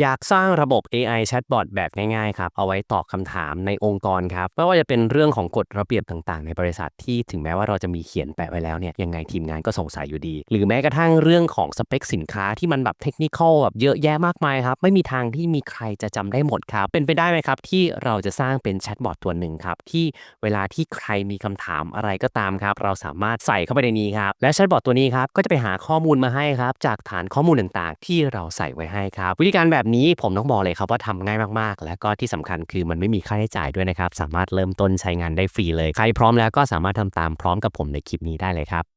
อยากสร้างระบบ AI Chatbot แบบง่ายๆครับ เอาไว้ตอบคำถามในองค์กรครับ ไม่ว่าจะเป็นเรื่องของกฎระเบียบต่างๆ ในบริษัทที่ถึงแม้ว่าเราจะมีเขียนแปะไว้แล้วเนี่ย ยังไงทีมงานก็สงสัยอยู่ดี หรือแม้กระทั่งเรื่องของสเปคสินค้าที่มันแบบเทคนิคอลแบบเยอะแยะมากมายครับ ไม่มีทางที่มีใครจะจำได้หมดครับ เป็นไปได้ไหมครับที่เราจะสร้างเป็นแชทบอทตัวหนึ่งครับที่เวลาที่ใครมีคำถามอะไรก็ตามครับ เราสามารถใส่เข้าไปในนี้ครับ และแชทบอทตัวนี้ครับก็จะไปหาข้อมูลมาให้ครับจากฐานข้อมูลต่างๆ ที่เราใส่ไว้ให้ครับ วิธีการแบบนี้ผมต้องบอกเลยครับว่าทำง่ายมากๆ และก็ที่สำคัญคือมันไม่มีค่าใช้จ่ายด้วยนะครับ สามารถเริ่มต้นใช้งานได้ฟรีเลย ใครพร้อมแล้วก็สามารถทำตามพร้อมกับผมในคลิปนี้ได้เลยครับ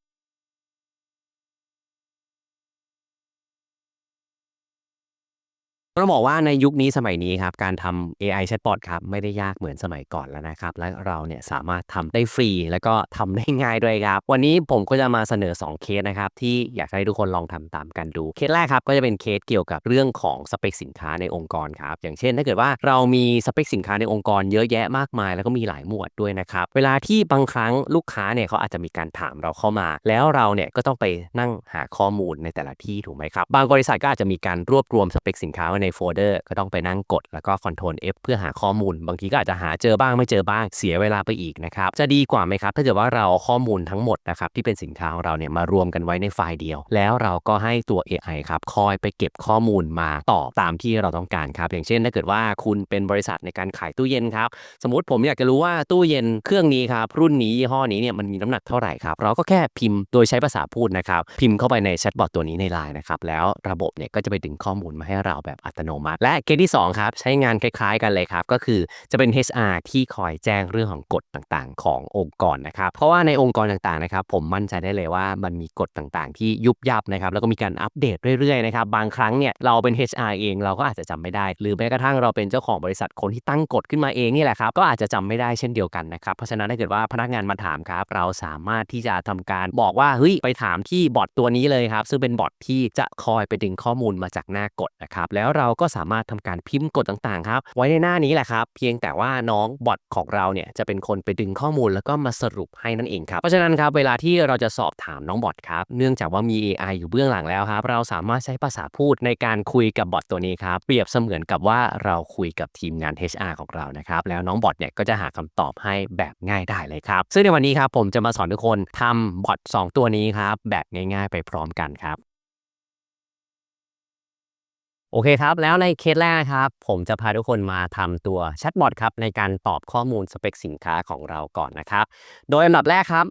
ต้องบอกว่าในยุคนี้สมัยนี้ครับการทำ AI Chatbot ครับไม่ได้ยากเหมือนสมัยก่อนแล้วนะครับ และเราเนี่ยสามารถทำได้ฟรี แล้วก็ทำได้ง่ายด้วยครับ วันนี้ผมก็จะมาเสนอ 2 เคสนะครับที่อยากให้ทุกคนลองทำตามกันดู เคสแรกครับก็จะเป็นเคสเกี่ยวกับเรื่องของสเปคสินค้าในองค์กรครับอย่างเช่น ถ้าเกิดว่าเรามีสเปคสินค้าในองค์กรเยอะแยะมากมาย แล้วก็มีหลายหมวดด้วยนะครับเวลาที่บางครั้งลูกค้าเนี่ยเขาอาจจะมีการถามเราเข้ามา แล้วเราเนี่ยก็ต้องไปนั่งหาข้อมูลในแต่ละที่ถูกไหมครับบางบริษัทก็อาจจะมีการรวบรวมสเปคสินค้าไว้ในโฟลเดอร์ก็ต้องไปนั่งกด แล้วก็ Ctrl F เพื่อหาข้อมูล บางทีก็อาจจะหาเจอบ้างไม่เจอบ้างเสียเวลาไปอีกนะครับจะดีกว่าไหมครับ ถ้าเกิดว่าเราข้อมูลทั้งหมดนะครับที่เป็นสินค้าของเราเนี่ยมารวมกันไว้ในไฟล์เดียว แล้วเราก็ให้ตัว AI ครับคอยไปเก็บข้อมูลมาตอบตามที่เราต้องการครับอย่างเช่นถ้าเกิดว่าคุณเป็นบริษัทในการขายตู้เย็นครับสมมติผมอยากจะรู้ว่าตู้เย็นเครื่องนี้ครับรุ่นนี้ยี่ห้อนี้เนี่ยมันมีน้ำหนักเท่าไหร่ครับเราก็แค่พิมพ์โดยใช้ภาษาพูดนะครับพิมพ์เข้าไปในแชทบอทตัวนี้ในไลน์นะครับแล้วระบบเนี่ยก็จะไปดึงข้อมูลมาให้เราแบบอัตโนมัติ และเคสที่ 2 ครับ ใช้งานคล้ายๆกันเลยครับ ก็คือจะเป็น HR ที่คอยแจ้งเรื่องของกฎต่างๆ ขององค์กรนะครับ เพราะว่าในองค์กรต่างๆนะครับ ผมมั่นใจได้เลยว่ามันมีกฎต่างๆ ที่ยุบยับนะครับแล้วก็มีการอัปเดตเรื่อยๆนะครับบางครั้งเนี่ยเราเป็น HR เองเราก็อาจจะจำไม่ได้ หรือแม้กระทั่งเราเป็นเจ้าของบริษัทคนที่ตั้งกฎขึ้นมาเองนี่แหละครับก็อาจจะจำไม่ได้เช่นเดียวกันนะครับเพราะฉะนั้นถ้าเกิดว่าพนักงานมาถามครับ เราสามารถที่จะทำการบอกว่าเฮ้ยไปถามที่บอทตัวนี้เลยครับซึ่งเป็นบอทที่จะคอยไปดึงข้อมูลมาจากหน้ากฎนะครับแล้วเราก็สามารถทำการพิมพ์กฎต่างๆครับไว้ในหน้านี้แหละครับ เพียงแต่ว่าน้องบอทของเราเนี่ยจะเป็นคนไปดึงข้อมูลแล้วก็มาสรุปให้นั่นเองครับเพราะฉะนั้นครับเวลาที่เราจะสอบถามน้องบอทครับเนื่องจากว่ามี AI อยู่เบื้องหลังแล้วครับเราสามารถใช้ภาษาพูดในการคุยกับบอทตัวนี้ครับเปรียบเสมือนกับว่าเราคุยกับทีมงาน HR ของเรานะครับแล้วน้องบอทเนี่ยก็จะหาคำตอบให้แบบง่ายได้เลยครับซึ่งในวันนี้ครับผมจะมาสอนทุกคนทำบอท2ตัวนี้ครับแบบง่ายๆ ไปพร้อมกันครับ โอเคครับ แล้วในเคสแรกครับ ผมจะพาทุกคนมาทำตัวแชทบอทครับในการตอบข้อมูลสเปคสินค้าของเราก่อนนะครับ โดยอันดับแรกครับ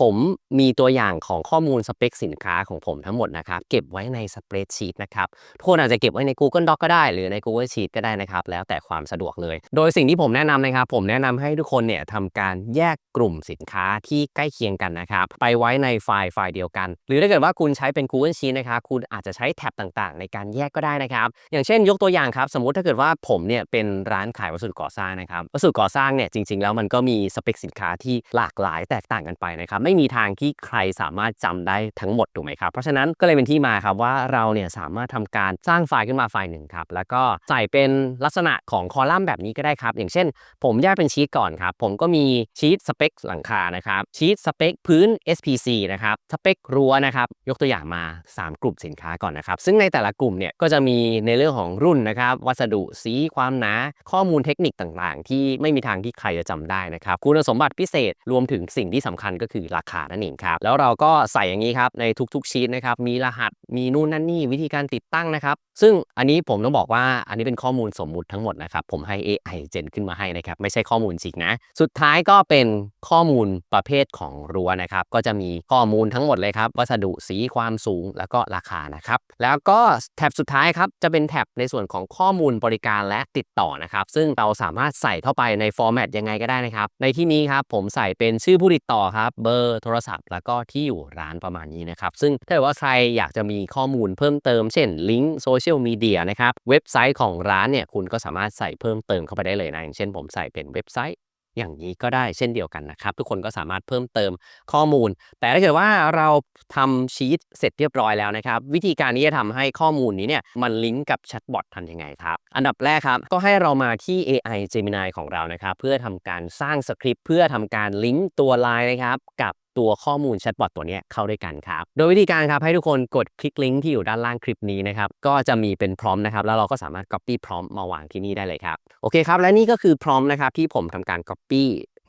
ผมมีตัวอย่างของข้อมูลสเปคสินค้าของผมทั้งหมดนะครับ เก็บไว้ในสเปรดชีตนะครับทุกคนอาจจะเก็บไว้ใน Google Doc ก็ได้ หรือใน Google Sheet ก็ได้นะครับ แล้วแต่ความสะดวกเลย โดยสิ่งที่ผมแนะนำนะครับ ผมแนะนำให้ทุกคนเนี่ยทำการแยกกลุ่มสินค้าที่ใกล้เคียงกันนะครับ ไปไว้ในไฟล์ไฟล์เดียวกัน หรือถ้าเกิดว่าคุณใช้เป็น Google Sheet นะครับคุณอาจจะใช้แท็บต่างๆ ในการแยกก็ได้นะครับ อย่างเช่น ยกตัวอย่างครับ สมมติถ้าเกิดว่าผมเนี่ยเป็นร้านขายวัสดุก่อสร้างนะครับ วัสดุก่อสร้างเนี่ยจริง ๆ แล้วมันก็มีสเปคสินค้าที่หลากหลายแตกต่างกันไปนะครับไม่มีทางที่ใครสามารถจำได้ทั้งหมดถูกไหมครับ เพราะฉะนั้นก็เลยเป็นที่มาครับว่าเราเนี่ยสามารถทำการสร้างไฟล์ขึ้นมาไฟล์หนึ่งครับแล้วก็ใส่เป็นลักษณะของคอลัมน์แบบนี้ก็ได้ครับ อย่างเช่น ผมแยกเป็นชีตก่อนครับ ผมก็มีชีตสเปคหลังคานะครับชีตสเปคพื้น SPC นะครับสเปครั้วนะครับยกตัวอย่างมา 3 กลุ่มสินค้าก่อนนะครับ ซึ่งในแต่ละกลุ่มเนี่ยก็จะมีในเรื่องของรุ่นนะครับวัสดุสีความหนาข้อมูลเทคนิคต่างๆ ที่ไม่มีทางที่ใครจะจำได้นะครับคุณสมบัติพิเศษรวมถึงสิ่งที่สำคัญก็คือราคานั่นเองครับแล้วเราก็ใส่อย่างนี้ครับในทุกๆชีตนะครับมีรหัสมีนู่นนั่นนี่วิธีการติดตั้งนะครับซึ่งอันนี้ผมต้องบอกว่าอันนี้เป็นข้อมูลสมมุติทั้งหมดนะครับผมให้ AI เจนขึ้นมาให้นะครับไม่ใช่ข้อมูลจริงนะสุดท้ายก็เป็นข้อมูลประเภทของรั้วนะครับก็จะมีข้อมูลทั้งหมดเลยครับวัสดุสีความสูงแล้วก็ราคานะครับแล้วก็แท็บสุดท้ายครับจะเป็นแท็บในส่วนของข้อมูลบริการและติดต่อนะครับซึ่งเราสามารถใส่เข้าไปในฟอร์แมตยังไงก็ได้นะครับในที่นี้ครับผมใส่เป็นชื่อผู้ติดต่อครับเบอร์โทรศัพท์ แล้วก็ที่อยู่ร้านประมาณนี้นะครับ ซึ่งถ้าเกิดว่าใครอยากจะมีข้อมูลเพิ่มเติม เช่นลิงก์โซเชียลมีเดียนะครับ เว็บไซต์ของร้านเนี่ยคุณก็สามารถใส่เพิ่มเติมเข้าไปได้เลยนะอย่างเช่นผมใส่เป็นเว็บไซต์ อย่างนี้ก็ได้เช่นเดียวกันนะครับ ทุกคนก็สามารถเพิ่มเติมข้อมูล แต่ถ้าเกิดว่าเราทำชีตเสร็จเรียบร้อยแล้วนะครับ วิธีการที่จะทำให้ข้อมูลนี้เนี่ยมันลิงก์กับแชทบอททำยังไงครับ อันดับแรกครับ ก็ให้เรามาที่ AI Gemini ของเรานะครับ เพื่อทำการสร้างสคริปต์เพื่อทำการลิงก์ตัวไลน์นะครับกับ ตัวข้อมูลแชทบอทตัวนี้เข้าด้วยกันครับ โดยวิธีการครับให้ทุกคนกดคลิกลิงก์ที่อยู่ด้านล่างคลิปนี้นะครับก็จะมีเป็นพร้อมนะครับแล้วเราก็สามารถ copy พร้อมมาวางที่นี่ได้เลยครับโอเคครับและนี่ก็คือพร้อมนะครับที่ผมทำการ copy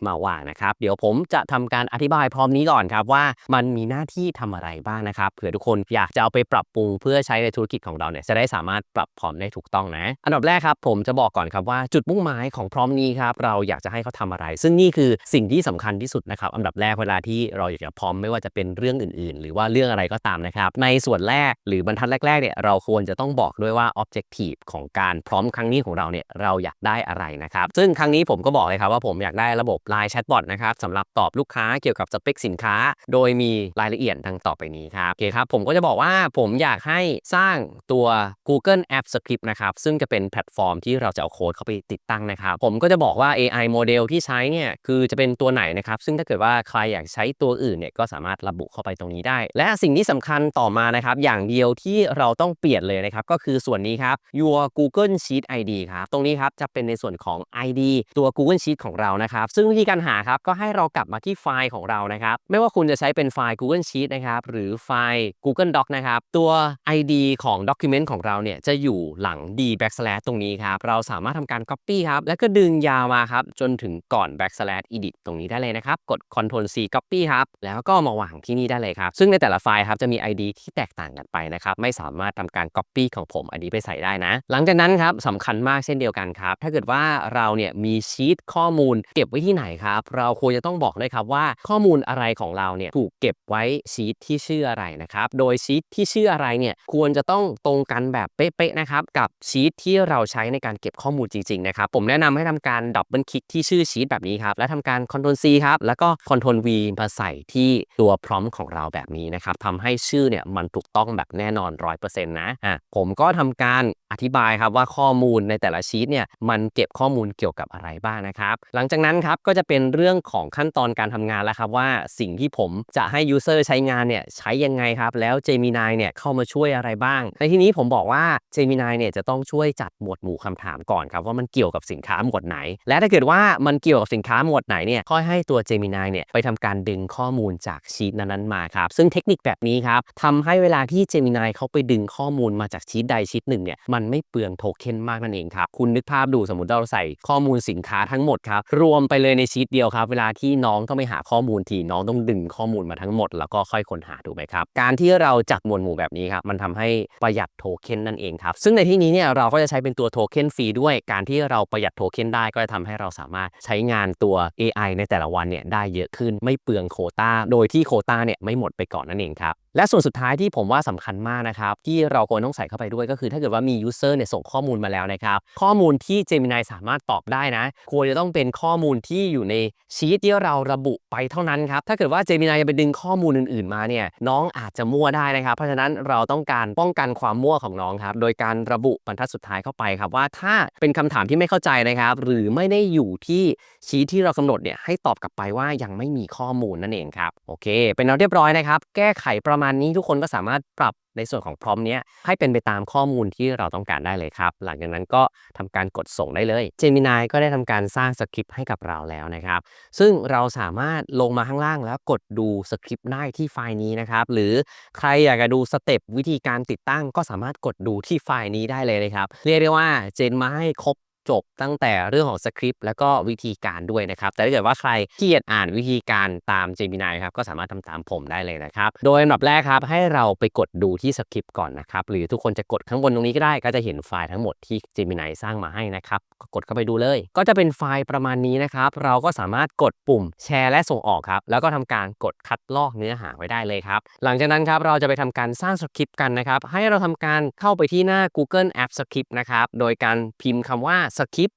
มาวางนะครับ เดี๋ยวผมจะทำการอธิบายพร้อมนี้ก่อนครับว่ามันมีหน้าที่ทำอะไรบ้างนะครับเผื่อทุกคนอยากจะเอาไปปรับปรุงเพื่อใช้ในธุรกิจของเราเนี่ยจะได้สามารถปรับพร้อมได้ถูกต้องนะ อันดับแรกครับผมจะบอกก่อนครับว่าจุดมุ่งหมายของพร้อมนี้ครับเราอยากจะให้เขาทำอะไร ซึ่งนี่คือสิ่งที่สำคัญที่สุดนะครับอันดับแรกเวลาที่เราอยากจะพร้อมไม่ว่าจะเป็นเรื่องอื่น ๆ หรือว่าเรื่องอะไรก็ตามนะครับในส่วนแรกหรือบรรทัดแรกๆเนี่ยเราควรจะต้องบอกด้วยว่า objective ของการพร้อมครั้งนี้ของเราเนี่ยเราอยากได้อะไรนะครับซึ่งครั้งนี้ผมก็บอกเลยครับว่าผมอยากได้ระบบ Line Chatbot นะครับสำหรับตอบลูกค้าเกี่ยวกับสเปคสินค้า โดยมีรายละเอียดดังต่อไปนี้ครับโอเคครับ ผมก็จะบอกว่าผมอยากให้สร้างตัว Google App Script นะครับ ซึ่งจะเป็นแพลตฟอร์มที่เราจะเอาโค้ดเข้าไปติดตั้งนะครับ ผมก็จะบอกว่า AI โมเดลที่ใช้เนี่ยคือจะเป็นตัวไหนนะครับ ซึ่งถ้าเกิดว่าใครอยากใช้ตัวอื่นเนี่ยก็สามารถระบุเข้าไปตรงนี้ได้ และสิ่งที่สำคัญต่อมานะครับอย่างเดียวที่เราต้องเปลี่ยนเลยนะครับก็คือส่วนนี้ครับ your Google Sheet ID ครับตรงนี้ครับจะเป็นในส่วนของ ID ตัว Google Sheet ของเรานะครับซึ่งวิธีการหาครับก็ให้เรากลับมาที่ไฟล์ของเรานะครับ ไม่ว่าคุณจะใช้เป็นไฟล์ Google Sheet นะครับหรือไฟล์ Google Doc นะครับตัว ID ของ Document ของเราเนี่ยจะอยู่หลัง d backslash ตรงนี้ครับเราสามารถทำการ Copy ครับแล้วก็ดึงยาวมาครับจนถึงก่อน backslash edit ตรงนี้ได้เลยนะครับกด Ctrl C Copy ครับแล้วก็มาวางที่นี่ได้เลยครับซึ่งในแต่ละไฟล์ครับจะมี ID ที่แตกต่างกันไปนะครับไม่สามารถทำการ Copy ของผมอันนี้ไปใส่ได้นะ หลังจากนั้นครับสำคัญมากเช่นเดียวกันครับถ้าเกิดว่าเราเนี่ยมีชีตข้อมูล เก็บไว้ที่ไหนครับ เราควรจะต้องบอกเลยครับว่าข้อมูลอะไรของเราเนี่ยถูกเก็บไว้ชีตที่ชื่ออะไรนะครับ โดยชีตที่ชื่ออะไรเนี่ยควรจะต้องตรงกันแบบเป๊ะๆนะครับกับชีตที่เราใช้ในการเก็บข้อมูลจริงๆนะครับผมแนะนำให้ทำการดับเบิลคลิกที่ชื่อชีตแบบนี้ครับและทำการ Ctrl C ครับแล้วก็ Ctrl V มาใส่ที่ตัวพร้อมของเราแบบนี้นะครับทำให้ชื่อเนี่ยมันถูกต้องแบบแน่นอน 100%นะอะผมก็ทำการอธิบายครับว่าข้อมูลในแต่ละชีตเนี่ยมันเก็บข้อมูลเกี่ยวกับอะไรบ้างนะครับ หลังจากนั้นครับก็จะเป็นเรื่องของขั้นตอนการทำงานแล้วครับว่าสิ่งที่ผมจะให้ User ใช้งานเนี่ยใช้ยังไงครับ แล้ว Gemini เนี่ยเข้ามาช่วยอะไรบ้าง ในที่นี้ผมบอกว่า Gemini เนี่ยจะต้องช่วยจัดหมวดหมู่คำถามก่อนครับว่ามันเกี่ยวกับสินค้าหมวดไหน และถ้าเกิดว่ามันเกี่ยวกับสินค้าหมวดไหนเนี่ยค่อยให้ตัว Gemini เนี่ยไปทำการดึงข้อมูลจากชีตนั้นๆมาครับซึ่งเทคนิคแบบนี้ครับทำให้เวลาที่ Gemini เขาไปดึงข้อมูลมาจากชีตใดชีตหนึ่งเนี่ยมันไม่เปลืองโทเค็นมากนั่นเองครับคุณนึกภาพดูสมมติเราใส่ข้อมูลสินค้าทั้งหมดครับรวมไปเลยในชีตเดียวครับ เวลาที่น้องต้องไปหาข้อมูลทีน้องต้องดึงข้อมูลมาทั้งหมด แล้วก็ค่อยค้นหาถูกไหมครับ การที่เราจัดหมวดหมู่แบบนี้ครับมันทำให้ประหยัดโทเค็นนั่นเองครับซึ่งในที่นี้เนี่ยเราก็จะใช้เป็นตัวโทเค็นฟรีด้วย การที่เราประหยัดโทเค็นได้ก็จะทำให้เราสามารถใช้งานตัว AI ในแต่ละวันเนี่ยได้เยอะขึ้นไม่เปลืองโคตาโดยที่โคตาเนี่ยไม่หมดไปก่อนนั่นเองครับและส่วนสุดท้ายที่ผมว่าสำคัญมากนะครับที่เราควรต้องใส่เข้าไปด้วยก็คือถ้าเกิดว่ามี user เนี่ยส่งข้อมูลมาแล้วนะครับข้อมูลที่ Gemini สามารถตอบได้นะ ควรจะต้องเป็นข้อมูลที่อยู่ในชีตที่เราระบุไปเท่านั้นครับ ถ้าเกิดว่า Gemini จะไปดึงข้อมูลอื่น ๆ มาเนี่ยน้องอาจจะมั่วได้นะครับ เพราะฉะนั้นเราต้องการป้องกันความมั่วของน้องครับ โดยการระบุบรรทัดสุดท้ายเข้าไปครับว่าถ้าเป็นคำถามที่ไม่เข้าใจนะครับ หรือไม่ได้อยู่ที่ชีตที่เรากำหนดเนี่ยให้ตอบกลับไปว่ายังไม่มีข้อมูลนั่นเองครับ โอเค เป็นเอาเรียบร้อยนะครับ แก้ไขประมาณนี้ทุกคนก็สามารถปรับ ในส่วนของพร้อมเนี้ยให้เป็นไปตามข้อมูลที่เราต้องการได้เลยครับ หลังจากนั้นก็ทำการกดส่งได้เลย Gemini ก็ได้ทำการสร้างสคริปต์ให้กับเราแล้วนะครับ ซึ่งเราสามารถลงมาข้างล่างแล้วกดดูสคริปต์ได้ที่ไฟล์นี้นะครับ หรือใครอยากจะดูสเต็ปวิธีการติดตั้งก็สามารถกดดูที่ไฟล์นี้ได้เลยนะครับ เรียกได้ว่าเจนมาให้ครบ จบตั้งแต่เรื่องของสคริปต์แล้วก็วิธีการด้วยนะครับ แต่ถ้าเกิดว่าใครที่อยากอ่านวิธีการตาม Gemini ครับก็สามารถทำตามผมได้เลยนะครับ โดยอันดับแรกครับให้เราไปกดดูที่สคริปต์ก่อนนะครับ หรือทุกคนจะกดข้างบนตรงนี้ก็ได้ ก็จะเห็นไฟล์ทั้งหมดที่ Gemini สร้างมาให้นะครับก็กดเข้าไปดูเลย ก็จะเป็นไฟล์ประมาณนี้นะครับ เราก็สามารถกดปุ่มแชร์และส่งออกครับ แล้วก็ทำการกดคัดลอกเนื้อหาไว้ได้เลยครับ หลังจากนั้นครับเราจะไปทำการสร้างสคริปต์กันนะครับ ให้เราทำการเข้าไปที่หน้า Google App Script นะครับ โดยการพิมพ์คำว่า script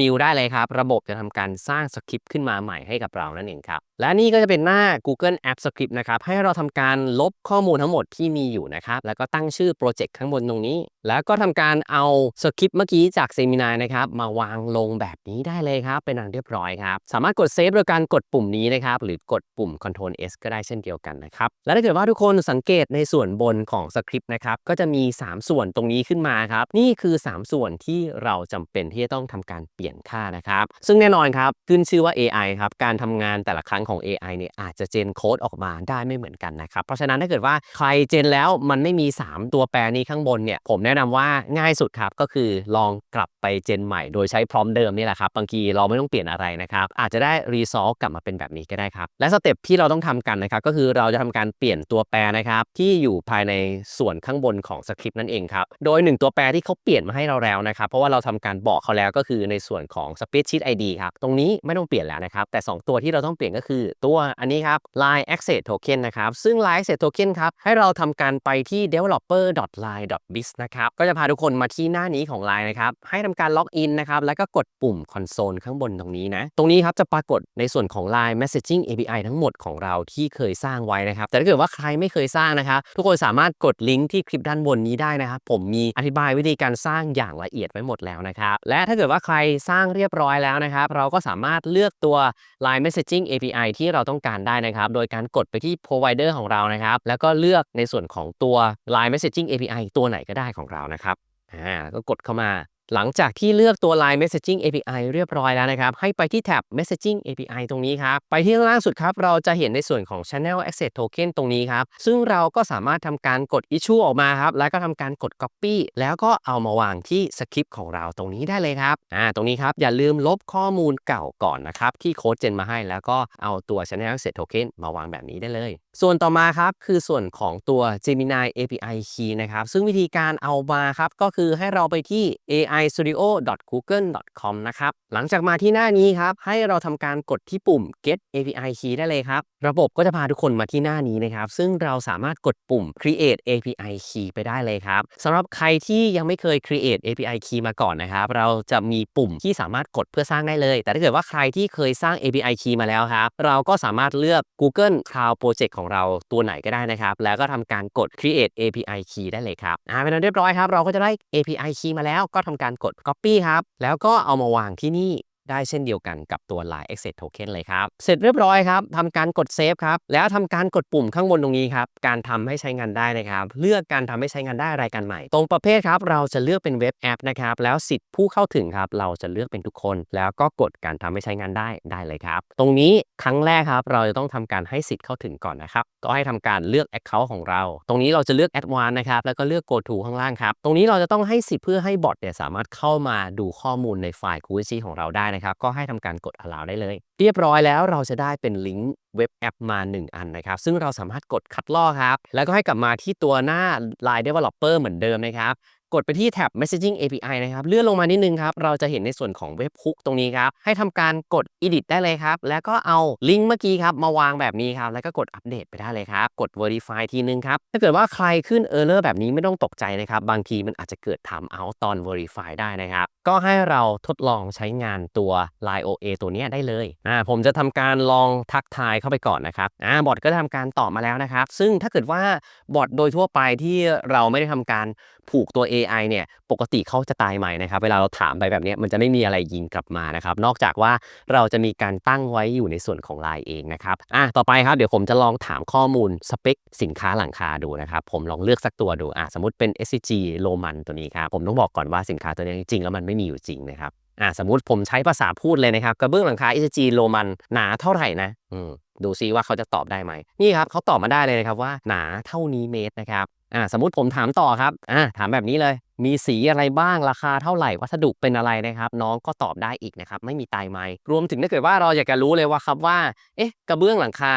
new ได้เลยครับ ระบบจะทำการสร้างสคริปต์ขึ้นมาใหม่ให้กับเรานั่นเองครับและนี่ก็จะเป็นหน้า Google App Script นะครับ ให้เราทำการลบข้อมูลทั้งหมดที่มีอยู่นะครับ แล้วก็ตั้งชื่อโปรเจกต์ข้างบนตรงนี้ แล้วก็ทำการเอาสคริปต์เมื่อกี้จากเซมินานะครับ มาวางลงแบบนี้ได้เลยครับ เป็นอันเรียบร้อยครับ สามารถกดเซฟโดยการกดปุ่มนี้นะครับ หรือกดปุ่ม Ctrl S ก็ได้เช่นเดียวกันนะครับ และถ้าเกิดว่าทุกคนสังเกตในส่วนบนของสคริปต์นะครับ ก็จะมี 3 ส่วนตรงนี้ขึ้นมาครับ นี่คือ 3 ส่วนที่เราจำเป็นที่จะต้องทำการเปลี่ยนค่านะครับ ซึ่งแน่นอนครับ ขึ้นชื่อว่า AI ครับ การทำงานแต่ละครั้งของ AI เนี่ยอาจจะเจนโค้ดออกมาได้ไม่เหมือนกันนะครับ เพราะฉะนั้นถ้าเกิดว่าใครเจนแล้วมันไม่มี 3 ตัวแปรนี้ข้างบนเนี่ยผมแนะนำว่าง่ายสุดครับ ก็คือลองกลับไปเจนใหม่โดยใช้พร้อมเดิมนี่แหละครับบางทีเราไม่ต้องเปลี่ยนอะไรนะครับอาจจะได้รีซอลกลับมาเป็นแบบนี้ก็ได้ครับ และสเต็ปที่เราต้องทำกันนะครับก็คือเราจะทำการเปลี่ยนตัวแปรนะครับที่อยู่ภายในส่วนข้างบนของสคริปต์นั่นเองครับโดย 1 ตัวแปรที่เขาเปลี่ยนมาให้เราแล้วนะครับเพราะว่าเราทำการบอกเขาแล้วก็คือในส่วนของ Spreadsheet ID ครับตรงนี้ไม่ต้องเปลี่ยนแล้วนะครับแต่ 2 ตัวที่เราต้องเปลี่ยนก็คือตัวอันนี้ครับ Line Access Token นะครับ ซึ่ง Line Access Token ครับ ให้เราทำการไปที่ developer.line.biz นะครับ ก็จะพาทุกคนมาที่หน้านี้ของ Line นะครับ ให้ทำการล็อกอินนะครับ แล้วก็กดปุ่ม Console ข้างบนตรงนี้นะ ตรงนี้ครับจะปรากฏในส่วนของ Line Messaging API ทั้งหมดของเราที่เคยสร้างไว้นะครับ แต่ถ้าเกิดว่าใครไม่เคยสร้างนะครับ ทุกคนสามารถกดลิงก์ที่คลิปด้านบนนี้ได้นะครับ ผมมีอธิบายวิธีการสร้างอย่างละเอียดไว้หมดแล้วนะครับ และถ้าเกิดว่าใครสร้างเรียบร้อยแล้วนะครับ เราก็สามารถเลือกตัว Line Messaging API ที่เราต้องการได้นะครับ โดยการกดไปที่ provider ของเรานะครับ แล้วก็เลือกในส่วนของตัว Line Messaging API ตัวไหนก็ได้ของเรานะครับอ่าก็กดเข้ามา หลังจากที่เลือกตัว Line Messaging API เรียบร้อยแล้วนะครับ ให้ไปที่แท็บ Messaging API ตรงนี้ครับ ไปที่ข้างล่างสุดครับ เราจะเห็นในส่วนของ Channel Access Token ตรงนี้ครับ ซึ่งเราก็สามารถทำการกด Issue ออกมาครับ แล้วก็ทำการกด Copy แล้วก็เอามาวางที่สคริปต์ของเราตรงนี้ได้เลยครับ อ่า ตรงนี้ครับ อย่าลืมลบข้อมูลเก่าก่อนนะครับ ที่โค้ดเจนมาให้ แล้วก็เอาตัว Channel Access Token มาวางแบบนี้ได้เลย ส่วนต่อมาครับ คือส่วนของตัว Gemini API Key นะครับ ซึ่งวิธีการเอามาครับ ก็คือให้เราไปที่ AI aistudio.google.com นะครับ หลังจากมาที่หน้านี้ครับ ให้เราทำการกดที่ปุ่ม get API key ได้เลยครับ ระบบก็จะพาทุกคนมาที่หน้านี้นะครับ ซึ่งเราสามารถกดปุ่ม create API key ไปได้เลยครับสำหรับใครที่ยังไม่เคย create API key มาก่อนนะครับ เราจะมีปุ่มที่สามารถกดเพื่อสร้างได้เลย แต่ถ้าเกิดว่าใครที่เคยสร้าง API key มาแล้วครับ เราก็สามารถเลือก Google Cloud Project ของเราตัวไหนก็ได้นะครับ แล้วก็ทำการกด create API key ได้เลยครับอ่าเป็นอันเรียบร้อยครับ เราก็จะได้ API key มาแล้วก็ทำการกด copy ครับ แล้วก็เอามาวางที่นี่ ได้เช่นเดียวกันกับตัว Line Access Token เลยครับ เสร็จเรียบร้อยครับทำการกดเซฟครับ แล้วทำการกดปุ่มข้างบนตรงนี้ครับ การทำให้ใช้งานได้นะครับ เลือกการทำให้ใช้งานได้รายการใหม่ ตรงประเภทครับ เราจะเลือกเป็นเว็บแอปนะครับ แล้วสิทธิ์ผู้เข้าถึงครับ เราจะเลือกเป็นทุกคน แล้วก็กดการทำให้ใช้งานได้ได้เลยครับ ตรงนี้ครั้งแรกครับ เราจะต้องทำการให้สิทธิ์เข้าถึงก่อนนะครับ ก็ให้ทำการเลือก Account ของเรา ตรงนี้เราจะเลือก Advanced นะครับ แล้วก็เลือก Go to ข้างล่างครับ ตรงนี้เราจะต้องให้สิทธิ์เพื่อให้บอทเนี่ยสามารถเข้ามาดูข้อมูลในไฟล์ Google ของเราได้นะครับก็ให้ทำการกด allow ได้เลย เรียบร้อยแล้วเราจะได้เป็นลิงก์เว็บแอปมา 1 อันนะครับ ซึ่งเราสามารถกดคัดลอกครับ แล้วก็ให้กลับมาที่ตัวหน้า Line Developer เหมือนเดิมนะครับ กดไปที่แท็บ Messaging API นะครับเลื่อนลงมานิดนึงครับ เราจะเห็นในส่วนของเว็บคุกตรงนี้ครับ ให้ทำการกด Edit ได้เลยครับ แล้วก็เอาลิงก์เมื่อกี้ครับ มาวางแบบนี้ครับ แล้วก็กดอัปเดตไปได้เลยครับ กด Verify ทีนึงครับ ถ้าเกิดว่าใครขึ้น Error แบบนี้ไม่ต้องตกใจนะครับ บางทีมันอาจจะเกิด Time out ตอน Verify ได้นะครับ ก็ให้เราทดลองใช้งานตัว Line OA ตัวเนี้ยได้เลยอ่าผมจะทำการลองทักทายเข้าไปก่อนนะครับอ่าบอทก็ทำการตอบมาแล้วนะครับ ซึ่งถ้าเกิดว่าบอทโดยทั่วไปที่เราไม่ได้ทำการผูกตัว AI เนี่ยปกติเขาจะตายใหม่นะครับ เวลาเราถามไปแบบนี้มันจะไม่มีอะไรยิงกลับมานะครับ นอกจากว่าเราจะมีการตั้งไว้อยู่ในส่วนของ Line เองนะครับอะต่อไปครับเดี๋ยวผมจะลองถามข้อมูลสเปคสินค้าหลังคาดูนะครับ ผมลองเลือกสักตัวดูอะสมมติเป็น SCG โ o มันตัวนี้ครับผมต้องบอกก่อนว่าสินค้าตัวนี้จริงๆแล้วมันไม่มีอยู่จริงนะครับอ่าสมมติผมใช้ภาษาพูดเลยนะครับกระเบื้องหลังคา SG โรมันหนาเท่าไหร่นะ อืมดูซิว่าเขาจะตอบได้ไหมนี่ครับเขาตอบมาได้เลยนะครับว่าหนาเท่านี้เมตรนะครับ อ่าสมมติผมถามต่อครับอ่าถามแบบนี้เลย มีสีอะไรบ้างราคาเท่าไหร่วัสดุเป็นอะไรนะครับ น้องก็ตอบได้อีกนะครับ ไม่มีตายไหมรวมถึงถ้าเกิดว่าเราอยากจะรู้เลยว่าครับว่า เอ๊ะ กระเบื้องหลังคา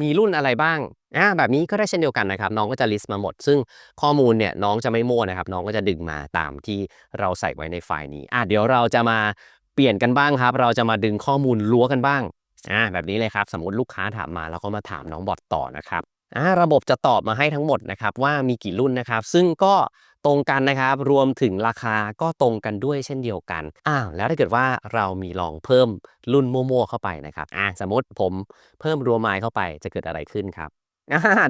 มีรุ่นอะไรบ้างอ่าแบบนี้ก็ได้เช่นเดียวกันนะครับ น้องก็จะ list มาหมด ซึ่งข้อมูลเนี่ยน้องจะไม่มั่วนะครับ น้องก็จะดึงมาตามที่เราใส่ไว้ในไฟล์นี้อะเดี๋ยวเราจะมาเปลี่ยนกันบ้างครับ เราจะมาดึงข้อมูลล้วกันบ้างอ่าแบบนี้เลยครับ สมมติลูกค้าถามมาแล้วก็มาถามน้องบอทต่อนะครับ ระบบจะตอบมาให้ทั้งหมดนะครับว่ามีกี่รุ่นนะครับ ซึ่งก็ตรงกันนะครับรวมถึงราคาก็ตรงกันด้วยเช่นเดียวกันอ้าวแล้วถ้าเกิดว่าเรามีลองเพิ่มรุ่นมั่วๆเข้าไปนะครับอ่าสมมติผมเพิ่มรัวไม้เข้าไปจะเกิดอะไรขึ้นครับ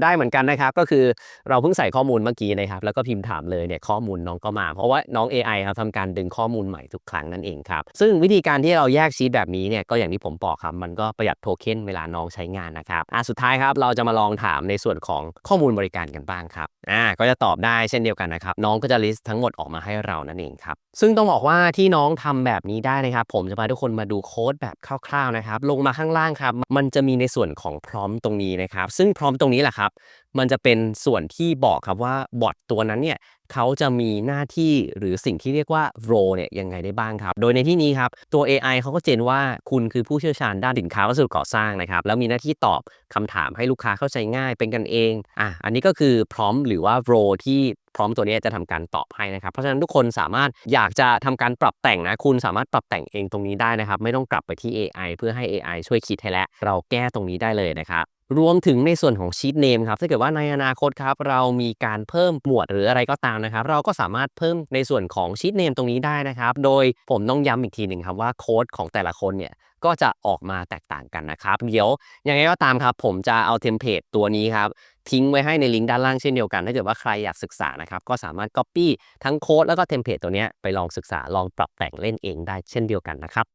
ได้เหมือนกันนะครับ ก็คือเราเพิ่งใส่ข้อมูลเมื่อกี้นะครับ แล้วก็พิมพ์ถามเลยเนี่ยข้อมูลน้องก็มา เพราะว่าน้องเอไอครับทำการดึงข้อมูลใหม่ทุกครั้งนั่นเองครับ ซึ่งวิธีการที่เราแยกชีตแบบนี้เนี่ยก็อย่างที่ผมบอกครับมันก็ประหยัดโทเค็นเวลาน้องใช้งานนะครับอะสุดท้ายครับเราจะมาลองถามในส่วนของข้อมูลบริการกันบ้างครับอ่าก็จะตอบได้เช่นเดียวกันนะครับน้องก็จะ list ทั้งหมดออกมาให้เรานั่นเองครับซึ่งต้องบอกว่าที่น้องทำแบบนี้ได้นะครับผมจะพาทุกคนมาดูโค้ดแบบคร่าวๆนะครับลงมาข้างล่างครับมันจะมีในส่วนของพร้อมตรงนี้นะครับซึ่งพร้อมตรงนี้แหละครับ มันจะเป็นส่วนที่บอกครับว่าบอทตัวนั้นเนี่ยเขาจะมีหน้าที่หรือสิ่งที่เรียกว่า role เนี่ยยังไงได้บ้างครับ โดยในที่นี้ครับ ตัว AI เขาก็เจนว่าคุณคือผู้เชี่ยวชาญด้านสินค้าวัสดุก่อสร้างนะครับ แล้วมีหน้าที่ตอบคำถามให้ลูกค้าเข้าใจง่ายเป็นกันเองอะอันนี้ก็คือพร้อมหรือว่า role ที่พร้อมตัวนี้จะทำการตอบให้นะครับ เพราะฉะนั้นทุกคนสามารถอยากจะทำการปรับแต่งนะ คุณสามารถปรับแต่งเองตรงนี้ได้นะครับ ไม่ต้องกลับไปที่ AI เพื่อให้ AI ช่วยคิดให้แล้วเราแก้ตรงนี้ได้เลยนะครับ รวมถึงในส่วนของชีตเนมครับถ้าเกิดว่าในอนาคตครับเรามีการเพิ่มหมวดหรืออะไรก็ตามนะครับ เราก็สามารถเพิ่มในส่วนของชีตเนมตรงนี้ได้นะครับ โดยผมต้องย้ำอีกทีหนึ่งครับว่าโค้ดของแต่ละคนเนี่ยก็จะออกมาแตกต่างกันนะครับ เดี๋ยวยังไงก็ตามครับ ผมจะเอาเทมเพลตตัวนี้ครับ ทิ้งไว้ให้ในลิงก์ด้านล่างเช่นเดียวกัน ถ้าเกิดว่าใครอยากศึกษานะครับ ก็สามารถ Copy ทั้งโค้ดแล้วก็เทมเพลตตัวนี้ไปลองศึกษาลองปรับแต่งเล่นเองได้เช่นเดียวกันนะครับ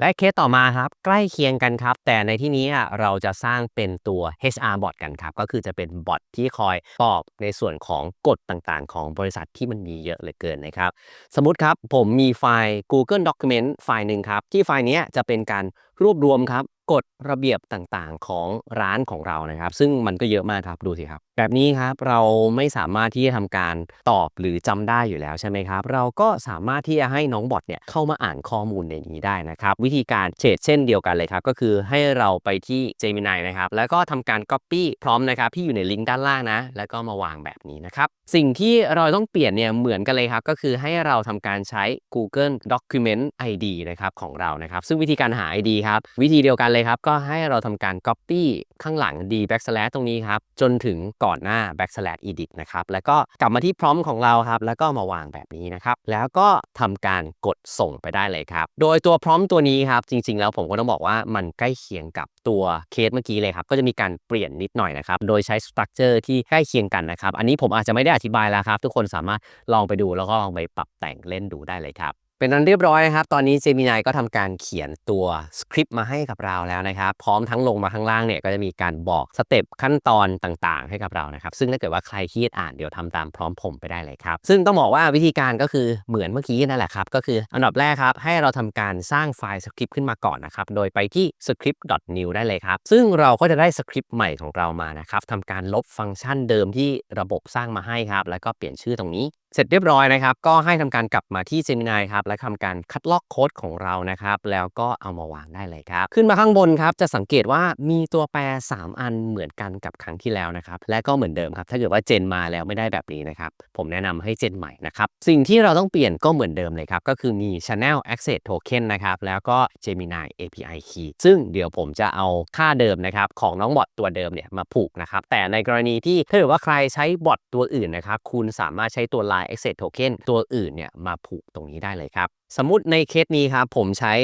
และเคสต่อมาครับ ใกล้เคียงกันครับ แต่ในที่นี้อะเราจะสร้างเป็นตัว HR bot กันครับ ก็คือจะเป็นบอทที่คอยตอบในส่วนของกฎต่างๆ ของบริษัทที่มันมีเยอะเหลือเกินนะครับ สมมติครับผมมีไฟล์ Google Document ไฟล์หนึ่งครับ ที่ไฟล์นี้จะเป็นการรวบรวมครับ กฎระเบียบต่างๆ ของร้านของเรานะครับ ซึ่งมันก็เยอะมากครับดูสิครับ แบบนี้ครับเราไม่สามารถที่จะทำการตอบหรือจำได้อยู่แล้วใช่ไหมครับ เราก็สามารถที่จะให้น้องบอทเนี่ยเข้ามาอ่านข้อมูลในนี้ได้นะครับ วิธีการเฉดเช่นเดียวกันเลยครับ ก็คือให้เราไปที่ Gemini นะครับ แล้วก็ทำการ Copy พร้อมนะครับที่อยู่ในลิงก์ด้านล่างนะ แล้วก็มาวางแบบนี้นะครับสิ่งที่เราต้องเปลี่ยนเนี่ยเหมือนกันเลยครับ ก็คือให้เราทำการใช้ Google Document ID นะครับของเรานะครับซึ่งวิธีการหา ID ครับวิธีเดียวกันเลยครับ ก็ให้เราทำการ Copy ข้างหลัง d backslash ตรงนี้ครับ จนถึงก่อนหน้า backslash edit นะครับ แล้วก็กลับมาที่พร้อมของเราครับ แล้วก็มาวางแบบนี้นะครับ แล้วก็ทำการกดส่งไปได้เลยครับ โดยตัวพร้อมตัวนี้ครับ จริง ๆ แล้วผมก็ต้องบอกว่ามันใกล้เคียงกับตัวเคสเมื่อกี้เลยครับ ก็จะมีการเปลี่ยนนิดหน่อยนะครับ โดยใช้สตรัคเจอร์ที่ใกล้เคียงกันนะครับ อันนี้ผมอาจจะไม่ได้อธิบายแล้วครับ ทุกคนสามารถลองไปดูแล้วก็ลองไปปรับแต่งเล่นดูได้เลยครับ เป็นนั้นเรียบร้อยนะครับ ตอนนี้ Gemini ก็ทำการเขียนตัวสคริปต์มาให้กับเราแล้วนะครับ พร้อมทั้งลงมาข้างล่างเนี่ยก็จะมีการบอกสเต็ปขั้นตอนต่างๆ ให้กับเรานะครับ ซึ่งถ้าเกิดว่าใครขี้อ่านเดี๋ยวทำตามพร้อมผมไปได้เลยครับ ซึ่งต้องบอกว่าวิธีการก็คือเหมือนเมื่อกี้นั่นแหละครับ ก็คืออันดับแรกครับ ให้เราทำการสร้างไฟล์สคริปต์ขึ้นมาก่อนนะครับ โดยไปที่ script.new ได้เลยครับ ซึ่งเราก็จะได้สคริปต์ใหม่ของเรามานะครับทำการลบฟังก์ชันเดิมที่ระบบสร้างมาให้ครับ แล้วก็เปลี่ยนชื่อตรงนี้เสร็จเรียบร้อยนะครับ ก็ให้ทำการกลับมาที่ Gemini ครับ และทำการคัดลอกโค้ดของเรานะครับ แล้วก็เอามาวางได้เลยครับ ขึ้นมาข้างบนครับ จะสังเกตว่ามีตัวแปร 3 อันเหมือนกันกับครั้งที่แล้วนะครับ และก็เหมือนเดิมครับ ถ้าเกิดว่าเจนมาแล้วไม่ได้แบบนี้นะครับ ผมแนะนำให้เจนใหม่นะครับ สิ่งที่เราต้องเปลี่ยนก็เหมือนเดิมเลยครับ ก็คือมี Channel Access Token นะครับ แล้วก็ Gemini API Key ซึ่งเดี๋ยวผมจะเอาค่าเดิมนะครับของน้องบอทตัวเดิมเนี่ยมาผูกนะครับ แต่ในกรณีที่ถ้าเกิดว่าใครใช้บอทตัวอื่นนะครับ คุณสามารถใช้ตัว Line Access Token ตัวอื่นเนี่ยมาผูกตรงนี้ได้เลยครับ สมมุติในเคสนี้ครับผมใช้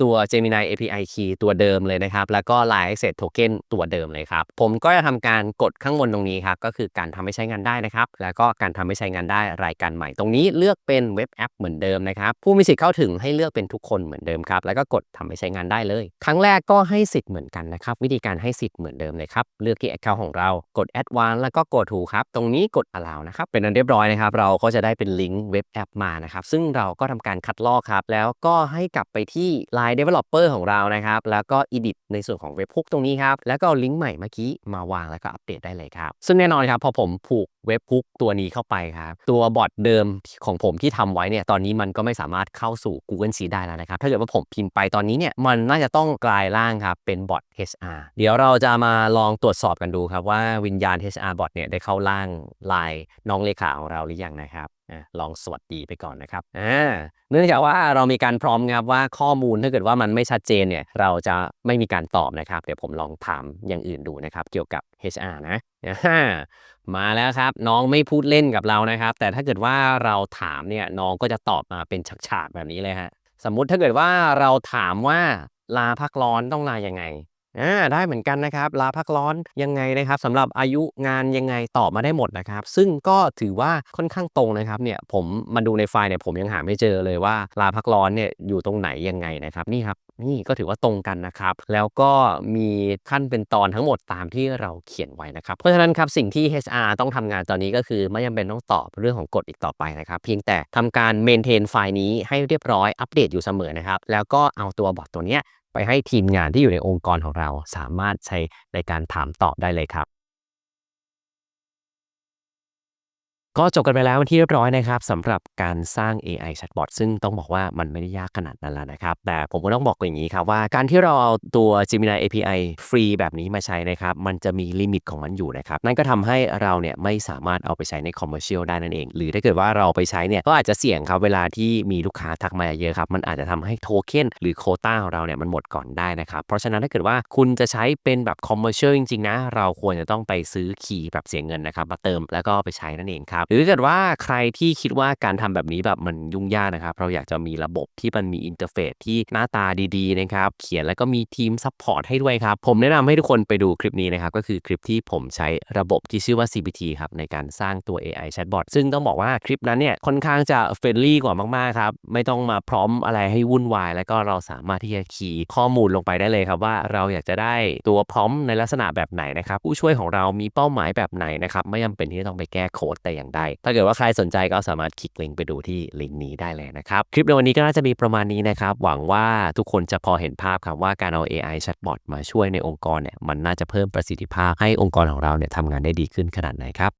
ตัว Gemini API Key ตัวเดิมเลยนะครับ แล้วก็ Line Access Token ตัวเดิมเลยครับ ผมก็จะทำการกดข้างบนตรงนี้ครับ ก็คือการทำให้ใช้งานได้นะครับ แล้วก็การทำให้ใช้งานได้รายการใหม่ ตรงนี้เลือกเป็นเว็บแอปเหมือนเดิมนะครับ ผู้มีสิทธิ์เข้าถึงให้เลือกเป็นทุกคนเหมือนเดิมครับ แล้วก็กดทำให้ใช้งานได้เลย ครั้งแรกก็ให้สิทธิ์เหมือนกันนะครับ วิธีการให้สิทธิ์เหมือนเดิมเลยครับ เลือกที่ Account ของเรา กด Add One แล้วก็ Go to ครับ ตรงนี้กด Allow นะครับ เป็นอันเรียบร้อยนะครับ เราก็จะได้เป็นลิงก์เว็บแอปมานะครับ ซึ่งเราก็ทำการคัดลอกครับ แล้วก็ให้กลับไปที่ Line Developer ของเรานะครับ แล้วก็ edit ในส่วนของเว็บพุกตรงนี้ครับ แล้วก็ลิงก์ใหม่เมื่อกี้มาวางแล้วก็อัปเดตได้เลยครับ ซึ่งแน่นอนครับ พอผมผูกเว็บพุกตัวนี้เข้าไปครับ ตัวบอทเดิมของผมที่ทำไว้เนี่ยตอนนี้มันก็ไม่สามารถเข้าสู่ Google Sheet ได้แล้วนะครับ ถ้าเกิดว่าผมพิมพ์ไปตอนนี้เนี่ยมันน่าจะต้องกลายร่างครับเป็นบอท HR เดี๋ยวเราจะมาลองตรวจสอบกันดูครับว่าวิญญาณ HR bot เนี่ยได้เข้าร่างลายน้องเลขาของเราหรือยังนะครับ ลองสวัสดีไปก่อนนะครับเนื่องจากว่าเรามีการพร้อมครับว่าข้อมูลถ้าเกิดว่ามันไม่ชัดเจนเนี่ยเราจะไม่มีการตอบนะครับ เดี๋ยวผมลองถามอย่างอื่นดูนะครับ เกี่ยวกับ HR นะมาแล้วครับ น้องไม่พูดเล่นกับเรานะครับ แต่ถ้าเกิดว่าเราถามเนี่ยน้องก็จะตอบมาเป็นฉากๆแบบนี้เลยฮะสมมุติถ้าเกิดว่าเราถามว่าลาพักร้อนต้องลายังไง อ่าได้เหมือนกันนะครับ ลาพักร้อนยังไงนะครับสำหรับอายุงานยังไงตอบมาได้หมดนะครับ ซึ่งก็ถือว่าค่อนข้างตรงนะครับเนี่ยผมมาดูในไฟล์เนี่ยผมยังหาไม่เจอเลยว่าลาพักร้อนเนี่ยอยู่ตรงไหนยังไงนะครับนี่ครับนี่ก็ถือว่าตรงกันนะครับ แล้วก็มีขั้นเป็นตอนทั้งหมดตามที่เราเขียนไว้นะครับ เพราะฉะนั้นครับสิ่งที่ HR ต้องทำงานตอนนี้ก็คือไม่จำเป็นต้องตอบเรื่องของกฎอีกต่อไปนะครับ เพียงแต่ทำการเมนเทนไฟล์นี้ให้เรียบร้อยอัปเดตอยู่เสมอนะครับ แล้วก็เอาตัวบอทตัวเนี้ย ไปให้ทีมงานที่อยู่ในองค์กรของเราสามารถใช้ในการถามตอบได้เลยครับ ก็จบกันไปแล้วเป็นที่เรียบร้อยนะครับสำหรับการสร้าง AI chatbot ซึ่งต้องบอกว่ามันไม่ได้ยากขนาดนั้นแล้วนะครับ แต่ผมก็ต้องบอกอย่างนี้ครับว่าการที่เราเอาตัว Gemini API ฟรีแบบนี้มาใช้นะครับ มันจะมีลิมิตของมันอยู่นะครับ นั่นก็ทำให้เราเนี่ยไม่สามารถเอาไปใช้ใน commercial ได้นั่นเอง หรือถ้าเกิดว่าเราไปใช้เนี่ยก็อาจจะเสี่ยงครับเวลาที่มีลูกค้าทักมาเยอะครับ มันอาจจะทำให้โทเค็นหรือโคต้าของเราเนี่ยมันหมดก่อนได้นะครับเพราะฉะนั้นถ้าเกิดว่าคุณจะใช้เป็นแบบ commercial จริงๆนะเราควรจะต้องไปซื้อคีย์แบบเสียเงินนะครับมาเติมแล้วก็ไปใช้นั่นเองครับหรือถ้าเกิดว่าใครที่คิดว่าการทำแบบนี้แบบมันยุ่งยากนะครับเราอยากจะมีระบบที่มันมีอินเทอร์เฟซที่หน้าตาดีๆนะครับเขียนแล้วก็มีทีมซัพพอร์ตให้ด้วยครับผมแนะนำให้ทุกคนไปดูคลิปนี้นะครับก็คือคลิปที่ผมใช้ระบบที่ชื่อว่า CPT ครับในการสร้างตัว AI chatbot ซึ่งต้องบอกว่าคลิปนั้นเนี่ยค่อนข้างจะเฟรนลี่กว่ามากๆครับไม่ต้องมาพร้อมอะไรให้วุ่นวาย แล้วก็เราสามารถที่จะคีย์ข้อมูลลงไปได้เลยครับว่าเราอยากจะได้ตัวพร้อมในลักษณะแบบไหนนะครับผู้ช่วยของเรามีเป้าหมายแบบไหนนะครับไม่จำเป็นที่จะต้องไปแก้โค้ดแต่อย่างไดถ้าเกิดว่าใครสนใจก็สามารถคลิกลิงก์ไปดูที่ลิงก์นี้ได้เลยนะครับ คลิปในวันนี้ก็น่าจะมีประมาณนี้นะครับ หวังว่าทุกคนจะพอเห็นภาพครับว่าการเอา AI chatbot มาช่วยในองค์กรเนี่ยมันน่าจะเพิ่มประสิทธิภาพให้องค์กรของเราเนี่ยทำงานได้ดีขึ้นขนาดไหนครับ